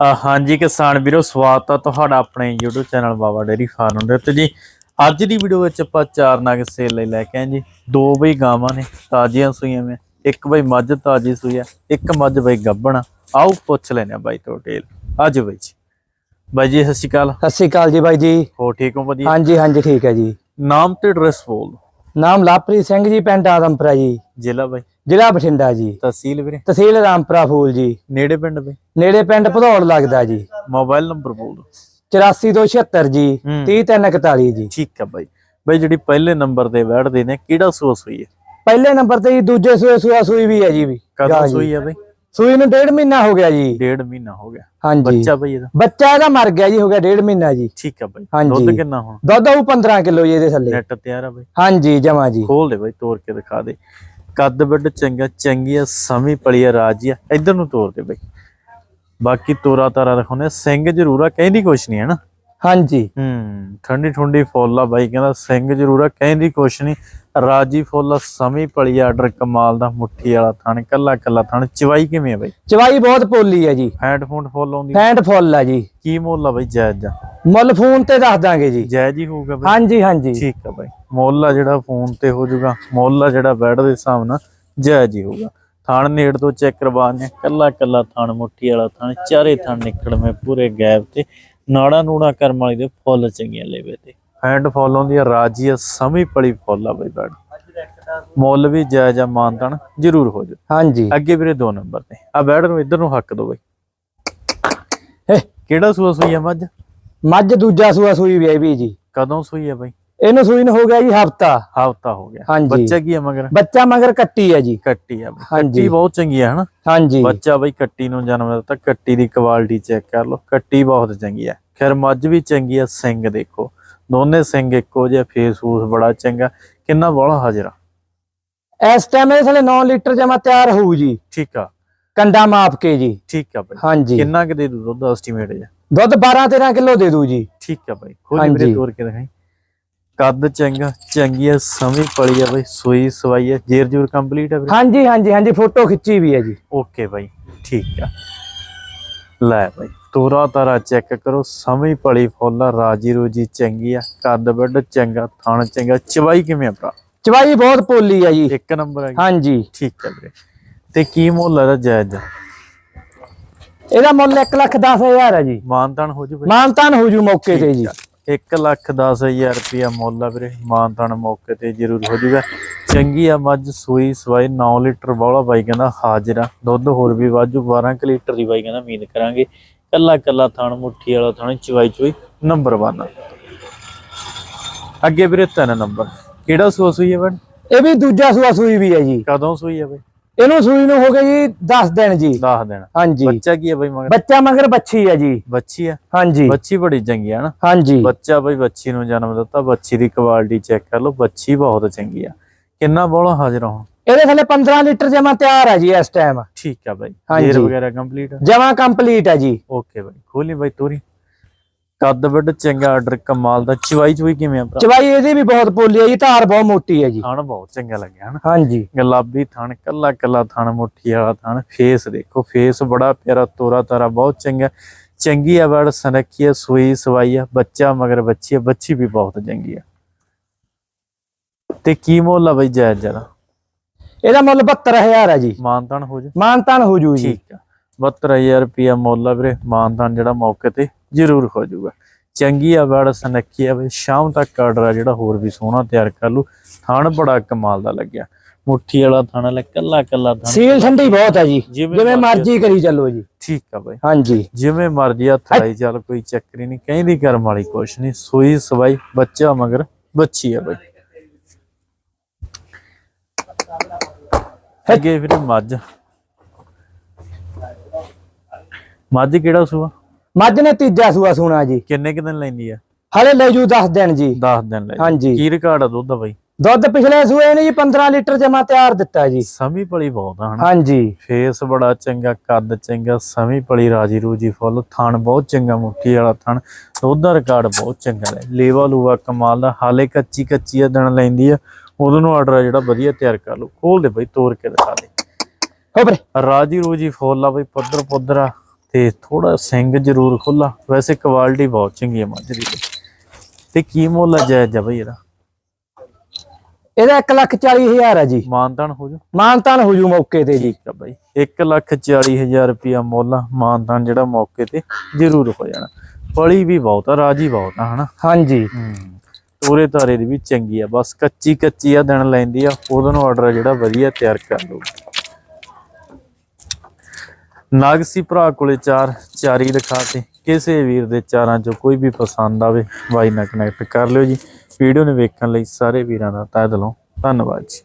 ਹਾਂਜੀ ਕਿਸਾਨ ਵੀਰੋ ਸਵਾਗਤ ਆ ਤੁਹਾਡਾ ਆਪਣੇ YouTube channel Baba dairy farm ਦੇ ਉੱਤੇ। ਜੀ ਅੱਜ ਦੀ ਵੀਡੀਓ ਵਿੱਚ ਆਪਾਂ ਚਾਰ ਨਗ ਸੇਲ ਲਈ ਲੈ ਕੇ ਆਏ ਜੀ। ਦੋ ਬਈ ਗਾਵਾਂ ਨੇ ਤਾਜ਼ੀਆਂ ਸੂਈਆਂ ਮੈਂ ਇੱਕ ਬਈ ਮੱਝ ਤਾਜ਼ੀ ਸੂਈ ਆ ਇੱਕ ਮੱਝ ਬਈ ਗੱਭਣ। ਆਓ ਪੁੱਛ ਲੈਨੇ ਬਾਈ ਤੋਂ ਡੇਲ ਅੱਜ ਬਈ ਜੀ। ਬਾਈ ਜੀ ਸਤਿ ਸ਼੍ਰੀ ਅਕਾਲ। ਸਤਿ ਸ਼੍ਰੀ ਅਕਾਲ ਜੀ ਬਾਈ ਜੀ। ਹੋ ਠੀਕ ਹੋ ਵਧੀਆ? ਹਾਂਜੀ ਹਾਂਜੀ ਠੀਕ ਹੈ ਜੀ। ਨਾਮ ਤੇ ਐਡਰੈਸ ਬੋਲ। ਨਾਮ ਲਾਪ੍ਰੀਤ ਸਿੰਘ ਜੀ ਪਿੰਡ ਆਦਮਪੁਰਾ ਜੀ। ਜ਼ਿਲ੍ਹਾ ਬਾਈ। ਜ਼ਿਲ੍ਹਾ ਬਠਿੰਡਾ ਜੀ। ਤਹਿਸੀਲ ਵੀਰੇ? ਤਹਿਸੀਲ ਰਾਮਪੁਰਾ ਫੂਲ ਜੀ। ਨੇੜੇ ਪਿੰਡ ਬਈ ਨੇੜੇ ਪਿੰਡ ਭਦੌੜ ਲੱਗਦਾ ਜੀ। ਮੋਬਾਈਲ ਨੰਬਰ ਬੋਲ ਦਿਓ। 8476 ਜੀ ਹੂੰ। 3341 ਜੀ। ਠੀਕ ਆ ਬਾਈ। ਬਾਈ ਜਿਹੜੀ ਪਹਿਲੇ ਨੰਬਰ ਤੇ ਬੈਠਦੇ ਨੇ ਕਿਹੜਾ ਸੋਸ ਹੋਈ ਹੈ? ਪਹਿਲੇ ਨੰਬਰ ਤੇ ਜੀ ਦੂਜੇ ਸੂਏ ਸੂਆ ਸੂਈ ਵੀ ਹੈ ਜੀ ਵੀ। ਕਦੋਂ। ਸੂਈ ਆ ਬਾਈ? ਸੂਈ ਨੂੰ ਡੇਢ ਮਹੀਨਾ ਹੋ ਗਿਆ ਜੀ। ਡੇਢ ਮਹੀਨਾ ਹੋ ਗਿਆ। ਹਾਂਜੀ। ਬੱਚਾ ਬਈ ਇਹਦਾ? ਬੱਚਾ ਇਹਦਾ ਮਰ ਗਿਆ ਜੀ ਹੋ ਗਿਆ ਡੇਢ ਮਹੀਨਾ ਜੀ। ਠੀਕ ਆ ਬਾਈ। ਦੁੱਧ ਕਿੰਨਾ ਹੁਣ? ਦੁੱਧ ਉਹ 15 ਕਿਲੋ ਜੀ ਇਹਦੇ ਥੱਲੇ। ਨੈਟ ਤਿਆਰ ਆ ਬਾਈ। ਹਾਂਜੀ ਜਮਾ ਜੀ। ਖੋਲ ਦੇ ਬਾਈ ਤੋੜ ਕੇ ਦਿਖਾ ਦੇ। ਕੱਦ ਬੱਡ ਚੰਗਾ ਚੰਗੀਆਂ ਸਮੀ ਪਲੀਆ ਆ ਰਾਜੀ ਇਧਰ ਨੂੰ ਤੋਰ ਦੇ ਬਈ। ਬਾਕੀ ਤੋਰਾ ਤਾਰਾ ਦਿਖਾਉਂਦੇ ਆ, ਸਿੰਘ ਜ਼ਰੂਰ ਆ ਕਹਿੰਦੀ ਕੁਛ ਨਹੀਂ ਹੈ ਨਾ? ਹਾਂਜੀ। ਹੂੰ ਠੰਡੀ ਠੰਡੀ ਫੁੱਲ ਆ ਬਾਈ ਕਹਿੰਦਾ ਸਿੰਘ ਜ਼ਰੂਰ ਆ ਕਹਿੰਦੀ ਕੁਛ ਨਹੀਂ ਰਾਜੀ ਫੁੱਲ ਆ, ਸਮੀ ਪਲੀ ਆਰਡਰ ਕਮਾਲ ਦਾ ਮੁੱਠੀ ਵਾਲਾ ਥਣ ਕੱਲਾ ਕੱਲਾ ਥਣ। ਚਵਾਈ ਕਿਵੇਂ ਆ ਬਾਈ? ਚਵਾਈ ਬਹੁਤ ਪੋਲੀ ਹੈ ਜੀ। ਫੋਨ ਫੁੱਲ ਆਉਂਦੀ ਫੈਂਟ ਫੁੱਲ ਆ ਜੀ। ਕੀ ਮੁੱਲ ਆ ਬਾਈ ਜਾਇਜ਼ ਜਾ ਮੁੱਲ ਫੋਨ ਤੇ ਦੱਸ ਦਾਂਗੇ ਜੀ। ਜਾਇਜ਼ ਹੀ ਹੋਊਗਾ ਬਾਈ? ਹਾਂਜੀ ਹਾਂਜੀ। ਠੀਕ ਆ ਬਾਈ। ਮੁੱਲ ਆ ਜਿਹੜਾ ਫੋਨ ਤੇ ਹੋ ਜਾਊਗਾ ਮੁੱਲ ਆ ਜਿਹੜਾ ਬੈਡ ਦੇ ਹਿਸਾਬ ਨਾਲ ਜਾਇਜ਼ ਹੀ ਹੋਊਗਾ। ਥਾਣ ਨੇੜ ਤੋਂ ਚੈੱਕ ਕਰਵਾਣੇ ਕੱਲਾ ਕੱਲਾ ਥਾਣ ਮੁੱਠੀ ਵਾਲਾ ਥਾਣ ਚਾਰੇ ਥਾਣ ਨਿਕਲਵੇਂ ਪੂਰੇ ਗੈਪ ਤੇ। ਨਾੜਾ ਨੂੜਾ ਕਰਮ ਵਾਲੀ ਦੇ ਫੁੱਲ ਚੰਗੀਆਂ ਲੈਵੇ ਤੇ। ਹੈਂਡ ਫੁੱਲ ਹੁੰਦੀ ਆ ਰਾਜੀ ਆ ਸਮੀ ਪਲੀ ਫੁੱਲ ਆ ਬਾਈ ਬੈਡ ਮੁੱਲ ਵੀ ਜਾਇਜ਼ ਆ ਮਾਨਤਨ ਜ਼ਰੂਰ ਹੋ ਜਾ ਹਾਂਜੀ। ਅੱਗੇ ਵੀਰੇ ਦੋ ਨੰਬਰ ਤੇ। ਆ ਬੈਡ ਨੂੰ ਇੱਧਰ ਨੂੰ ਹੱਕ ਦੋ ਬਾਈ। ਹੇ, ਕਿਹੜਾ ਸੂਆ ਸੂਈ ਆ ਮੱਝ? ਮੱਝ ਦੂਜਾ ਸੂਆ ਸੂਈ ਵੀ ਹੈ ਵੀ ਜੀ। ਕਦੋਂ ਸੂਈ ਆ ਬਾਈ? ਇਹਨੂੰ ਸੂਈ ਨੂੰ ਹੋ ਗਿਆ ਜੀ ਹਫਤਾ। ਹਫਤਾ ਹੋ ਗਿਆ। ਹਾਂਜੀ। ਬੱਚਾ ਕੀ ਆ ਮਗਰ? ਬੱਚਾ ਮਗਰ ਕੱਟੀ ਹੈ ਜੀ। ਕੱਟੀ। ਹਾਂਜੀ। ਕੱਟੀ ਬਹੁਤ ਚੰਗੀ ਆ ਹਨਾ? ਹਾਂਜੀ। ਬੱਚਾ ਬਈ ਕੱਟੀ ਨੂੰ ਜਨਮ ਦਿੱਤਾ ਕੱਟੀ ਦੀ ਕੁਆਲਿਟੀ ਚੈੱਕ ਕਰ ਲਓ। ਕੱਟੀ ਬਹੁਤ ਚੰਗੀ ਆ ਖੈਰ ਮੱਝ ਵੀ ਚੰਗੀ ਆ ਸਿੰਘ ਦੇਖੋ। ਦੋਨੇ ਸਿੰਘ ਇੱਕੋ ਜਿਹਾ ਫੇਸ ਫੂਸ ਬੜਾ ਚੰਗਾ। ਕਿੰਨਾ ਬੋਲਾ ਹਾਜ਼ਰਾ? ਇਸ ਟਾਈਮ ਇਹ ਥਲੇ 9 ਲੀਟਰ ਜਮਾ ਤਿਆਰ ਹੋਊ ਜੀ। ਠੀਕ ਆ। ਕੰਡਾ ਮਾਪ ਕੇ ਜੀ। ਠੀਕ ਆ ਬਈ। ਹਾਂਜੀ। ਕਿੰਨਾ ਕੁ ਦੇ ਦੂ ਦੁੱਧ ਐਸਟੀਮੇਟ ਜਾ ਦੁੱਧ 12 13 ਕਿਲੋ ਦੇ ਦੂ ਜੀ। ਠੀਕ ਆ ਬਈ। ਖੋਲੀ ਹਾਂਜੀ। ਤੋਰ ਕੇ ਦਿਖਾਈ ਕੱਦ ਚੰਗਾ ਚੰਗੀ ਆ ਸਮੀ ਪਲੀ ਆ ਬਈ ਸੂਈ ਸਵਾਈ ਆ ਜੇਰ ਜੂਰ ਕੰਪਲੀਟ ਆ ਵੀਰੇ? ਹਾਂਜੀ ਹਾਂਜੀ ਹਾਂਜੀ ਫੋਟੋ ਖਿੱਚੀ ਵੀ ਹੈ ਜੀ। ਓਕੇ ਬਾਈ ਠੀਕ ਆ। ਲੈ ਬਾਈ ਤੋਰਾ ਤਾਰਾ ਚੈੱਕ ਕਰੋ ਸਮਝ ਪਲੀ ਫੁੱਲ ਆ, ਰਾਜੀ ਰੋਜੀ ਚੰਗੀ ਆ ਕੱਦ ਬੱਡ ਚੰਗਾ ਥਣ ਚੰਗਾ ਚਵਾਈ ਕਿਵੇਂ ਆ ਭਰਾ? ਚਵਾਈ ਬਹੁਤ ਪੋਲੀ ਹੈ ਜੀ। ਇੱਕ ਨੰਬਰ ਆ ਹਾਂਜੀ। ਠੀਕ ਆ ਵੀਰੇ। ਤੇ ਕੀ ਮੁੱਲ ਆ ਜਾਇਜ਼? ਆ? ਇਹਦਾ ਮੁੱਲ 1 ਲੱਖ 10 ਹਜ਼ਾਰ ਹੈ ਜੀ। ਮਾਨਤਾਨ ਹੋ ਜੂ ਮਾਨਤਾਨ ਹੋ ਜੂ ਮੌਕੇ ਤੇ ਜੀ। 1 ਲੱਖ 10000 ਰੁਪਿਆ ਮੁੱਲ ਆ ਵੀਰੇ ਮਾਨਤਾਨ ਮੌਕੇ ਤੇ ਜ਼ਰੂਰ ਹੋ ਜੂਗਾ ਚੰਗੀ ਆ ਮੱਝ ਸੂਈ ਸਵਾਈ 9 ਲੀਟਰ ਬੋਲਾ ਬਾਈ ਕਹਿੰਦਾ ਹਾਜ਼ਰ ਆ। ਦੁੱਧ ਹੋਰ ਵੀ ਵਾਜੂ 12 ਕੁ ਲੀਟਰ ਦੀ ਬਾਈ ਕਹਿੰਦਾ ਉਮੀਦ ਕਰਾਂਗੇ। ਕੱਲਾ ਕੱਲਾ ਥਣ ਮੁੱਠੀ ਵਾਲਾ ਥਣ ਚਵਾਈ ਚੋਈ ਨੰਬਰ 1 ਅੱਗੇ ਵੀਰੇ ਤਿੰਨ ਨੰਬਰ। ਕਿਹੜਾ ਸੂਆ ਸੂਈ ਹੈ ਬਣ ਇਹ ਵੀ ਦੂਜਾ ਸੂਆ ਸੂਈ ਵੀ ਹੈ ਜੀ। ਕਦੋਂ ਸੂਈ ਹੈ ਬਈ? ਇਹਨੂੰ ਸੂਈ ਨੂੰ ਹੋ ਗਏ ਜੀ 10 ਦਿਨ ਜੀ। ਦੱਸ ਦੇਣਾ ਹਾਂਜੀ। ਬੱਚਾ ਕੀ ਹੈ ਬਈ ਮਗਰ? ਬੱਚਾ ਮਗਰ ਬੱਚੀ ਹੈ ਜੀ। ਬੱਚੀ ਹੈ? ਹਾਂਜੀ। ਬੱਚੀ ਬੜੀ ਚੰਗੀ ਹੈ ਨਾ? ਹਾਂਜੀ। ਬੱਚਾ ਬਈ ਬੱਚੀ ਨੂੰ ਜਨਮ ਦਿੱਤਾ ਬੱਚੀ ਦੀ ਕੁਆਲਿਟੀ ਚੈੱਕ ਕਰ ਲਓ ਬੱਚੀ ਬਹੁਤ ਚੰਗੀ ਆ ਕਿੰਨਾ ਬੋਲਾ ਹਾਜ਼ਰ ਹੁਣ ਇਹਦੇ ਥੱਲੇ 15 ਲੀਟਰ ਜਮਾ ਤਿਆਰ ਹੈ ਜੀ ਇਸ ਟਾਈਮ ਠੀਕ ਆ ਬਾਈ। ਜੇਰ ਵਗੈਰਾ ਕੰਪਲੀਟ ਜਮਾ ਕੰਪਲੀਟ ਹੈ ਜੀ। ਓਕੇ ਬਾਈ। ਖੋਲੀ ਬਾਈ ਤੋਰੀ। ਕੱਦ ਵੱਡ ਚੰਗਾ ਆਰਡਰ ਕਮਾਲ ਦਾ। ਚਵਾਈ ਚਵਾਈ ਕਿਵੇਂ ਆ ਭਰਾ? ਚਵਾਈ ਇਹਦੀ ਵੀ ਬਹੁਤ ਪੋਲੀ ਹੈ ਜੀ ਧਾਰ ਬਹੁਤ ਮੋਟੀ ਹੈ ਜੀ। ਥਣ ਬਹੁਤ ਚੰਗਾ ਲੱਗਿਆ ਹਨਾ? ਹਾਂਜੀ। ਗੁਲਾਬੀ ਥਣ ਕੱਲਾ ਕੱਲਾ ਥਣ ਮੁੱਠੀ ਵਾਲਾ ਥਣ ਫੇਸ ਦੇਖੋ ਫੇਸ ਬੜਾ ਪਿਆਰਾ ਤੋਰਾ ਤਾਰਾ ਬਹੁਤ ਚੰਗਾ। ਚੰਗੀ ਆ ਵੜ ਸੰਰਖੀ ਸੂਈ ਸਵਾਈ ਆ ਬੱਚਾ ਮਗਰ ਬੱਚੀ ਆ ਬੱਚੀ ਵੀ ਬਹੁਤ ਚੰਗੀ ਆ। ਤੇ ਕੀ ਮੁੱਲ ਆ ਬਈ ਜਾਇਜ਼ ਜਰਾ? ਇਹਦਾ ਮੁੱਲ 72000 ਹੈ ਜੀ। ਮਾਨਤਾਨ ਹੋ ਜਾ ਮਾਨਤਾਨ ਹੋ ਜੂ ਜੀ। ਠੀਕ ਆ। 72000 ਰੁਪਿਆ ਮੁੱਲ ਆ ਵੀਰੇ ਮਾਨਤਾਨ ਜਿਹੜਾ ਮੌਕੇ ਤੇ ਜ਼ਰੂਰ ਹੋ ਜਾਊਗਾ। ਚੰਗੀ ਆ ਵੜ ਸੰਰਖੀ ਆ ਬਈ ਸ਼ਾਮ ਤੱਕ ਆਰਡਰ ਆ ਜਿਹੜਾ ਹੋਰ ਵੀ ਸੋਹਣਾ ਤਿਆਰ ਕਰ ਲੂ ਥਣ ਬੜਾ ਕਮਾਲ ਦਾ ਲੱਗਿਆ। ਮੁੱਠੀ ਵਾਲਾ ਥਣ ਲੈ ਕੱਲਾ ਕੱਲਾ ਥਣ। ਸੀਲ ਠੰਡੀ ਬਹੁਤ ਹੈ ਜੀ। ਜਿਵੇਂ ਮਰਜ਼ੀ। ਕਰੀ ਚੱਲੋ ਜੀ। ਠੀਕ ਆ ਬਾਈ। ਹਾਂਜੀ। ਜਿਵੇਂ ਮਰਜ਼ੀ ਹੱਥ ਲਾਈ ਚੱਲ ਕੋਈ ਚੱਕਰ ਨਹੀਂ। ਕਹਿੰਦੀ ਕਰਮ ਵਾਲੀ ਕੁਛ ਨਹੀਂ। ਸੂਈ ਸਵਾਈ ਬੱਚਾ ਮਗਰ ਬੱਚੀ ਆ ਬਾਈ। ਅੱਗੇ ਫਿਰ ਮੱਝ। ਮੱਝ ਕਿਹੜਾ ਸੂਆ? ਮੱਝ ਨੇ ਤੀਜਾ ਸੂਆ ਸੂਣਾ ਜੀ। ਕਿੰਨੇ ਕੁ ਦਿਨ ਲੈਂਦੀ ਆ? ਹਲੇ ਲੈ ਜੂ 10 ਦਿਨ ਜੀ। 10 ਦਿਨ ਲੈ ਹਾਂਜੀ। ਕੀ ਰਿਕਾਰਡ ਆ ਦੁੱਧ ਦਾ ਬਾਈ? ਦੁੱਧ ਪਿਛਲੇ ਸੂਏ ਨੇ ਜੀ 15 ਲੀਟਰ ਜਮਾ ਤਿਆਰ ਦਿੱਤਾ ਜੀ। ਸਮੀ ਪਲੀ ਬਹੁਤ ਆ ਹਨਾ। ਹਾਂਜੀ। ਫੇਸ ਬੜਾ ਚੰਗਾ ਕੱਦ ਚੰਗਾ ਸਮੀ ਪਲੀ ਰਾਜੀ ਰੂਜੀ ਫੁੱਲ ਥਣ ਬਹੁਤ ਚੰਗਾ ਮੁੱਠੀ ਵਾਲਾ ਥਣ। ਦੁੱਧ ਦਾ ਰਿਕਾਰਡ ਬਹੁਤ ਚੰਗਾ ਲੈ। ਲੇਵਾ ਲੂਆ ਕਮਾਲ ਦਾ ਹਾਲੇ ਕੱਚੀ ਕੱਚੀ ਆ ਦਿਨ ਲੈਂਦੀ ਆ। ਉਦੋਂ ਨੂੰ ਆਰਡਰ ਆ ਜਿਹੜਾ ਵਧੀਆ ਤਿਆਰ ਕਰ ਲਓ ਖੋਲ ਦੇ ਬਈ ਤੋੜ ਕੇ ਦਿਖਾ ਦੇ। ਹੋ ਬਰੇ ਰਾਜੀ ਰੂਜੀ ਫੁੱਲ ਆ ਬਈ ਪੱਧਰ ਪੁੱਧਰ ਆ। ਤੇ ਥੋੜਾ ਸਿੰਘ ਜ਼ਰੂਰ ਖੁੱਲਾ ਵੈਸੇ ਕੁਆਲਿਟੀ ਬਹੁਤ ਚੰਗੀ ਹੈ ਮੱਝ ਦੀ। ਤੇ ਕੀ ਮੁੱਲ ਹੈ ਜਾਇਜ਼ ਆ ਬਈ ਇਹਦਾ? ਇਹਦਾ 1 ਲੱਖ 40 ਹਜ਼ਾਰ ਹੈ ਜੀ। ਮਾਨਤਾਨ ਹੋ ਜੂ ਮਾਨਤਾਨ ਹੋ ਜੂ ਮੌਕੇ ਤੇ ਜੀ। ਠੀਕ ਆ ਬਾਈ। 1 ਲੱਖ 40 ਹਜ਼ਾਰ ਰੁਪਿਆ ਮੁੱਲ ਮਾਨਤਾਨ ਜਿਹੜਾ ਮੌਕੇ ਤੇ ਜ਼ਰੂਰ ਹੋ ਜਾਣਾ। ਪਲੀ ਵੀ ਬਹੁਤ ਆ ਰਾਜੀ ਬਹੁਤ ਆ ਹਨਾ? ਹਾਂਜੀ। ਤੋਰੇ ਤਾਰੇ ਦੀ ਵੀ ਚੰਗੀ ਆ। ਬਸ ਕੱਚੀ ਕੱਚੀ ਆ ਦਿਨ ਲੈਂਦੀ ਆ। ਉਹਦਾ ਆਰਡਰ ਜਿਹੜਾ ਵਧੀਆ ਤਿਆਰ ਕਰ ਲਓ ਨਾਗਸੀ ਭਰਾ ਕੋਲੇ ਚਾਰ, ਚਾਰੀ ਦਿਖਾ ਤੇ ਕਿਸੇ ਵੀਰ ਦੇ ਚਾਰਾਂ ਚੋਂ ਕੋਈ ਵੀ ਪਸੰਦ ਆਵੇ, ਵਾਈ ਨਾਲ ਕਨੈਕਟ ਕਰ ਲਿਓ ਜੀ। ਵੀਡੀਓ ਨੂੰ ਵੇਖਣ ਲਈ ਸਾਰੇ ਵੀਰਾਂ ਦਾ ਤਹਿ ਦਿਲੋਂ ਧੰਨਵਾਦ ਜੀ।